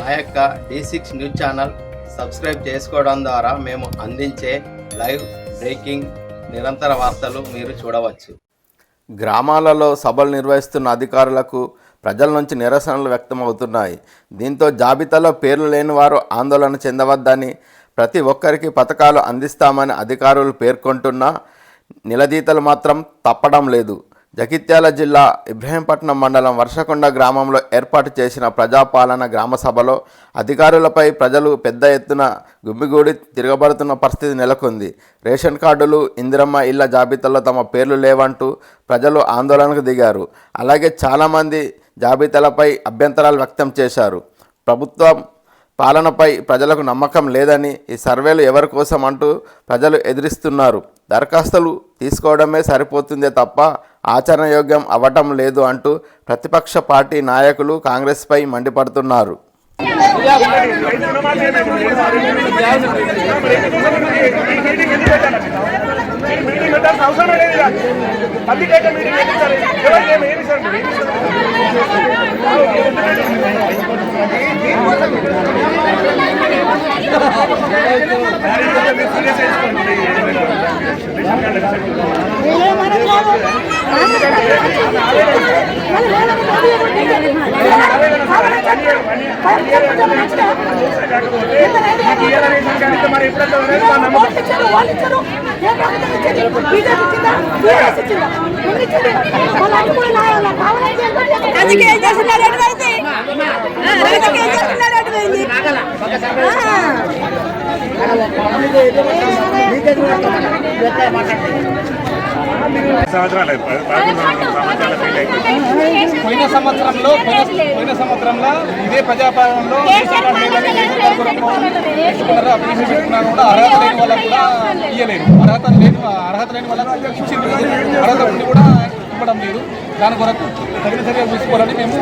మా యొక్క D six news channel subscribe చేసుకోవడం ద్వారా మేము అందించే లైవ్ బ్రేకింగ్ నిరంతర వార్తలు మీరు చూడవచ్చు. గ్రామాలలో సభలు నిర్వహిస్తున్న అధికారులకు ప్రజల నుంచి నిరసనలు వ్యక్తమవుతున్నాయి. దీంతో జాబితాలో పేర్లు లేని వారు ఆందోళన చెందవద్దని ప్రతి ఒక్కరికి పథకాలు అందిస్తామని అధికారులు పేర్కొంటున్నా నిలదీతలు మాత్రం తప్పడం లేదు. జగిత్యాల జిల్లా ఇబ్రహీంపట్నం మండలం వర్షకొండ గ్రామంలో ఏర్పాటు చేసిన ప్రజాపాలన గ్రామ సభలో అధికారులపై ప్రజలు పెద్ద ఎత్తున గుమ్మిగూడి తిరగబడుతున్న పరిస్థితి నెలకొంది. రేషన్ కార్డులు ఇందిరమ్మ ఇళ్ళ జాబితాలో తమ పేర్లు లేవంటూ ప్రజలు ఆందోళనకు దిగారు. అలాగే చాలామంది జాబితాలపై అభ్యంతరాలు వ్యక్తం చేశారు. ప్రభుత్వం పాలనపై ప్రజలకు నమ్మకం లేదని ఈ సర్వేలు ఎవరి కోసం అంటూ ప్రజలు ఎదిరిస్తున్నారు. దరఖాస్తులు తీసుకోవడమే సరిపోతుందే తప్ప ఆచరణయోగ్యం అవ్వటం లేదు అంటూ ప్రతిపక్ష పార్టీ నాయకులు కాంగ్రెస్పై మండిపడుతున్నారు. మీటింగ్ పెట్టాల్సిన చేస్తున్నారు అటువంటి రాజకీయం చేస్తున్నారు అటువంటి పోయిన సంవత్సరంలో పోయిన- సంవత్సరంలో ఇదే ప్రజాపాలనలో పెట్టుకున్నారు పెట్టుకున్నారు కూడా అర్హత లేని వాళ్ళకు కూడా ఇయ్యలేదు. అర్హత లేని అర్హత లేని వాళ్ళకు ఇచ్చింది అర్హత ఉండి కూడా ఇవ్వడం లేదు. దాని కొరకు తగిన చర్యలు తీసుకోవాలని మేము